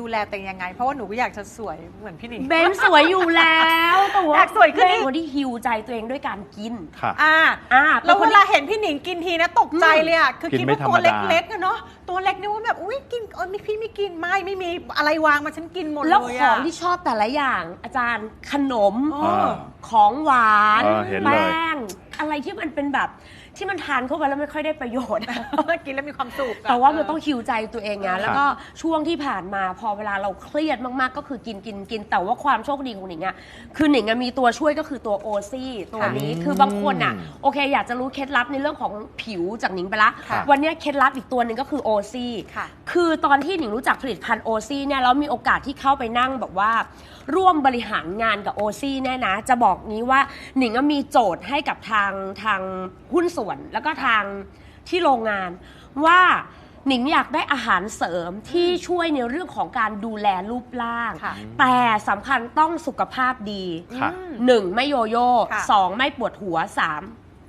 ดูแลตัวเองยังไง เพราะว่าหนูก็อยากจะสวยเหมือนพี่หนิง เบนสวยอยู่แล้วแต่ว่าอยากสวยขึ้นเป็นคนที่ฮิวใจตัวเองด้วยการกิน ค่ะ อ่า อ่าแล้วป็นคนเวลาที่เห็นพี่หนิงกินทีนะตกใจเลยอะคือกินคิดไม่ว่าตัวธรรมดา เล็กๆอะเนาะตัวเล็กนี่ว่าแบบอุ้ยกินเออนี่พี่ไม่กินไม่ไม่มีอะไรวางมาฉันกินหมดเลยแล้วอะของที่ชอบแต่ละอย่าง อาจารย์ขนม อ๋อ ของหวาน เออเห็นเลย แป้ง อะไรที่มันเป็นแบบที่มันทานเข้าไปแล้วไม่ค่อยได้ประโยชน์ กินแล้วมีความสุขอะแต่ว่ามันต้องคิวใจตัวเองไงครับแล้วก็ช่วงที่ผ่านมาพอเวลาเราเครียดมากๆ ก็คือกินกินกิน แต่ว่าความโชคดีของหนิงอะคือหนิงอะมีตัวช่วยก็คือตัวโอซี่ตัวนี้ค่ะคือบางคนอะโอเค อยากจะรู้เคล็ดลับในเรื่องของผิวจากหนิงไปละ ค่ะวันเนี้ยเคล็ดลับอีกตัวหนึ่งก็คือโอซี่ค่ะคือตอนที่หนิงรู้จักผลิตภัณฑ์โอซี่เนี่ยแล้วมีโอกาสที่เข้าไปนั่งแบบว่า ร่วมบริหารงานกับโอซี่เนี่ยนะ จะบอกนี้ว่าหนิงก็มีโจทย์ให้กับทางทางหุ้นส่วนแล้วก็ทางที่โรงงานว่าหนิงอยากได้อาหารเสริมที่ช่วยในเรื่องของการดูแลรูปร่าง ค่ะ แต่สำคัญต้องสุขภาพดีค่ะอืมหนึ่งไม่โยโย่ค่ะสองไม่ปวดหัวสาม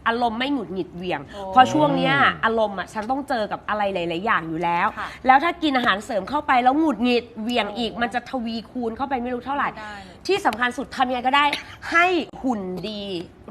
อารมณ์ไม่หงุดหงิดเหวี่ยง โอ้เพราะช่วงเนี้ยอารมณ์อะฉันต้องเจอกับอะไรหลาย ๆ อย่างอยู่แล้ว ค่ะแล้วถ้ากินอาหารเสริมเข้าไปแล้วหงุดหงิดเหวี่ยงอีก มันจะทวีคูณเข้าไปไม่รู้เท่าไหร่ ไม่ได้เลย ที่สำคัญสุดทำยังไงก็ได้ ให้หุ่นดี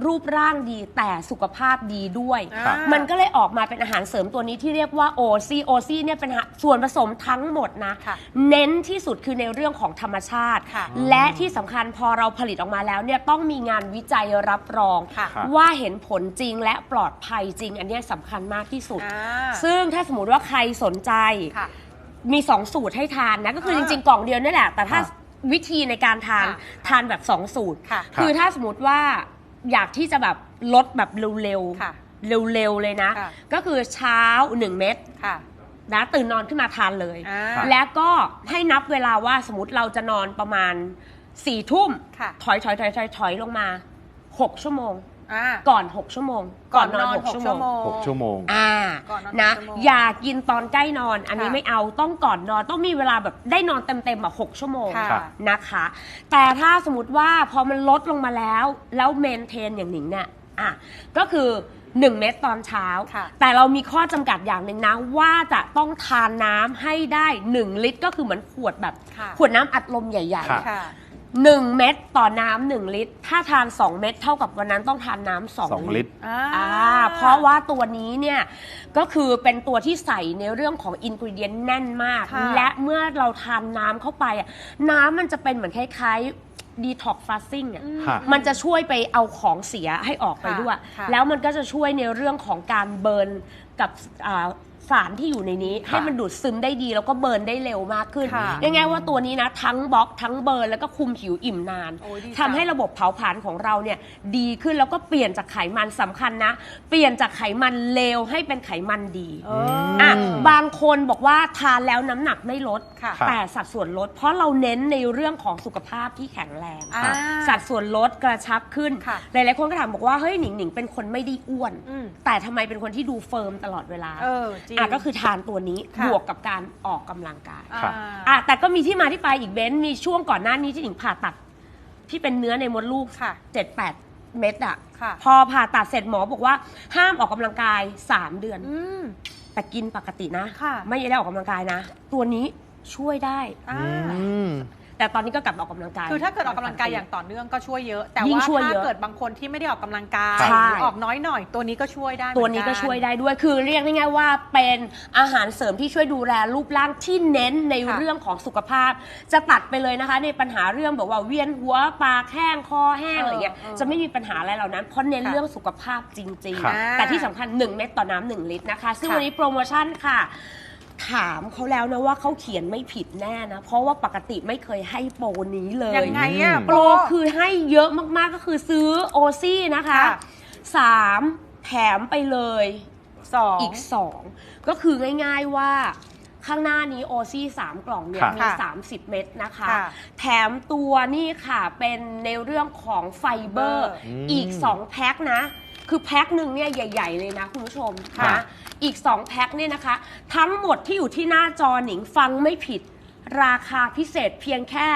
รูปร่างดีแต่สุขภาพดีด้วย ครับอ่ามันก็เลยออกมาเป็นอาหารเสริมตัวนี้ที่เรียกว่าโอซีโอซีเนี่ยเป็นอาหารส่วนผสมทั้งหมดนะ ค่ะเน้นที่สุดคือในเรื่องของธรรมชาติ ค่ะและที่สำคัญพอเราผลิตออกมาแล้วเนี่ยต้องมีงานวิจัยรับรอง ค่ะครับว่าเห็นผลจริงและปลอดภัยจริง อันเนี้ยสำคัญมากที่สุด อ่า ซึ่งถ้าสมมติว่าใครสนใจ ค่ะ มี 2 สูตรให้ทานนะ ก็คือจอ่าริง ๆ กล่องเดียวนี่แหละ แต่ถ้าครับวิธีในการทานค่ะทานแบบ 2 สูตร ค่ะ คือถ้าสมมติว่า อยากที่จะแบบลดแบบเร็วค่ะๆเร็วๆเลยนะ ค่ะ ก็คือเช้า 1 เม็ดค่ะ นะตื่นนอนขึ้นมาทานเลย อ่าครับแล้วก็ให้นับเวลาว่าสมมติเราจะนอนประมาณ4ี่ทุ่มค่ะ ถอยถอยถอยถอยถอยลงมา 6 ชั่วโมง อ่า ก่อน 6 ชั่วโมง ก่อนนอนหก6ชั่วโมง หกชั่วโมง อ่า ก่อนนอนนะ หกชั่วโมงอย่ากินตอนใกล้นอน อันนี้ค่ะ ไม่เอา ต้องก่อนนอน ต้องมีเวลาแบบได้นอนเต็มๆแบบหกชั่วโมง ค่ะ ครับ นะคะ แต่ถ้าสมมติว่าพอมันลดลงมาแล้ว แล้วเมนเทนอย่างหนิงเนี่ยอะก็คือ 1 เม็ดตอนเช้า ค่ะ แต่เรามีข้อจำกัดอย่างหนึ่งนะ ว่าจะต้องทานน้ำให้ได้ 1 ลิตร ก็คือเหมือนขวดแบบ ค่ะ ขวดน้ำอัดลมใหญ่ครับค่ะ ๆหนึ่งเม็ดต่อน้ำหนึ่งลิตร ถ้าทาน 2 เม็ดเท่ากับวันนั้นต้องทานน้ำสองสองลิตร อ่าอ่าเพราะว่าตัวนี้เนี่ยก็คือเป็นตัวที่ใส่ในเรื่องของอินก e เดียนแน่นมาก ค่ะ และเมื่อเราทานน้ำเข้าไปอะน้ำมันจะเป็นเหมือนคล้ายๆดีท็อกฟาสซิ่งอะ อืม ค่ะ มันจะช่วยไปเอาของเสียให้ออกไปค่ะด้วย ค่ะแล้วมันก็จะช่วยในเรื่องของการเบิร์นกับอ่า สารที่อยู่ในนี้ ให้มันดูดซึมได้ดีแล้วก็เบิร์นได้เร็วมากขึ้นค่ะยังไงว่าตัวนี้นะ ทั้งบล็อกทั้งเบิร์นแล้วก็คุมผิวอิ่มนานโอ้ยดีจัง ทำให้ระบบเผาผลาญของเราเนี่ยดีขึ้นแล้วก็เปลี่ยนจากไขมันสำคัญนะ เปลี่ยนจากไขมันเลวให้เป็นไขมันดีเออะอบางคนบอกว่าทานแล้วน้ำหนักไม่ลด ค่ะ แต่สัดส่วนลด เพราะเราเน้นในเรื่องของสุขภาพที่แข็งแรง อ่า สัดส่วนลดกระชับขึ้น ค่ะ หลาย ๆ คนก็ถามบอกว่า เฮ้ยหนิงหนิงเป็นคนไม่ได้อ้วน อืมแต่ทำไมเป็นคนที่ดูเฟิร์มตลอดเวลา เออจริงอะก็คือทานตัวนี้ค่ะ บวกกับการออกกำลังกายอ่าครับอะแต่ก็มีที่มาที่ไปอีกเบนซ์มีช่วงก่อนหน้านี้ที่หนิงผ่าตัด ที่เป็นเนื้อในมดลูกค่ะ เจ็ดแปดเม็ดอะ ค่ะพอผ่าตัดเสร็จหมอบอกว่าห้ามออกกำลังกาย 3 เดือน อืม แต่กินปกตินะ ค่ะ ไม่ได้ออกกำลังกายนะ ตัวนี้ช่วยได้ อ่า อืม แต่ตอนนี้ก็กลับมาออกกำลังกาย คือถ้าเกิดออกกำลังกายอย่างต่อเนื่องก็ช่วยเยอะ แต่ยิ่งว่าช่วยถ้าเยอะเกิดบางคนที่ไม่ได้ออกกำลังกายใช่ หรือออกน้อยหน่อยตัวนี้ก็ช่วยได้เหมือตัวนี้ก็ช่วยได้ด้วย คือเรียกง่ายๆว่าเป็นอาหารเสริมที่ช่วยดูแลรูปร่างที่เน้นในค่ะเรื่องของสุขภาพ จะตัดไปเลยนะคะ ในปัญหาเรื่องแบบว่าเวียนหัวปากแห้งคอแห้งอะไรเงี้ยเออเออจะไม่มีปัญหาอะไรเหล่านั้นเพราะเน้นค่ะเรื่องสุขภาพจริงครับๆแต่ที่สำคัญ 1 เม็ดต่อน้ำหนึ่งลิตรนะคะ ซึ่งค่ะวันนี้โปรโมชั่นค่ะ ถามเขาแล้วนะว่าเขาเขียนไม่ผิดแน่นะ เพราะว่าปกติไม่เคยให้โปรนี้เลย ยังไงอะโปรคือให้เยอะมากๆก็คือซื้อโอซี่นะคะค่ะ สามแถมไปเลย สอง อีก 2 ก็คือง่ายๆว่าข้างหน้านี้โอซี่3กล่องเนี่ยค่ะมี30 เม็ดนะคะ ค่ะแถมตัวนี่ค่ะเป็นในเรื่องของไฟเบอร์อืมอีก 2 แพ็คนะ คือแพ็คหนึ่งเนี่ยใหญ่ ๆ เลยนะคุณผู้ชมค่ะนะอีก 2 แพ็คเนี่ยนะคะ ทั้งหมดที่อยู่ที่หน้าจอหนิงฟังไม่ผิด ราคาพิเศษเพียงแค่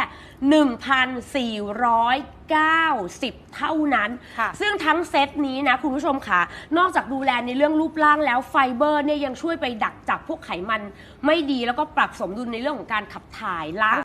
1,490 เท่านั้น ค่ะ ซึ่งทั้งเซตนี้นะคุณผู้ชมค่ะ นอกจากดูแลในเรื่องรูปร่างแล้วไฟเบอร์เนี่ยยังช่วยไปดักจับพวกไขมันไม่ดีแล้วก็ปรับสมดุลในเรื่องของการขับถ่ายล้าง